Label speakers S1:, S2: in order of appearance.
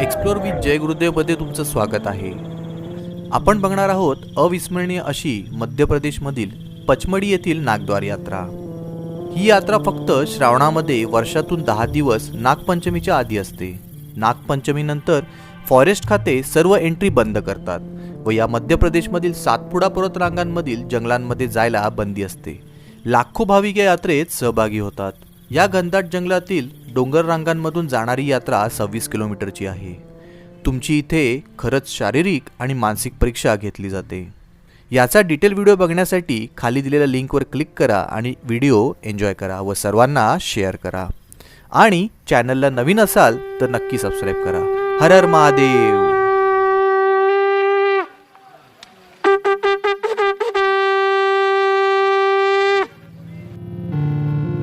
S1: Explore with जय गुरुदेवमध्ये तुमचं स्वागत आहे. आपण बघणार आहोत अविस्मरणीय अशी मध्य प्रदेशमधील पचमडी येथील नागद्वार यात्रा. ही यात्रा फक्त श्रावणामध्ये वर्षातून दहा दिवस नागपंचमीच्या आधी असते. नागपंचमीनंतर फॉरेस्ट खाते सर्व एंट्री बंद करतात व या मध्य प्रदेशमधील सातपुडा पर्वत रांगांमधील जंगलांमध्ये जायला बंदी असते. लाखो भाविक या यात्रेत सहभागी होतात. या घनदाट जंगलातील डोंगर रांगांमधून जाणारी यात्रा सव्वीस किलोमीटरची आहे. तुमची इथे खरंच शारीरिक आणि मानसिक परीक्षा घेतली जाते. याचा डिटेल व्हिडिओ बघण्यासाठी खाली दिलेल्या लिंकवर क्लिक करा आणि व्हिडिओ एन्जॉय करा व सर्वांना शेअर करा. आणि चॅनलला नवीन असाल तर नक्की सबस्क्राईब करा. हर हर महादेव!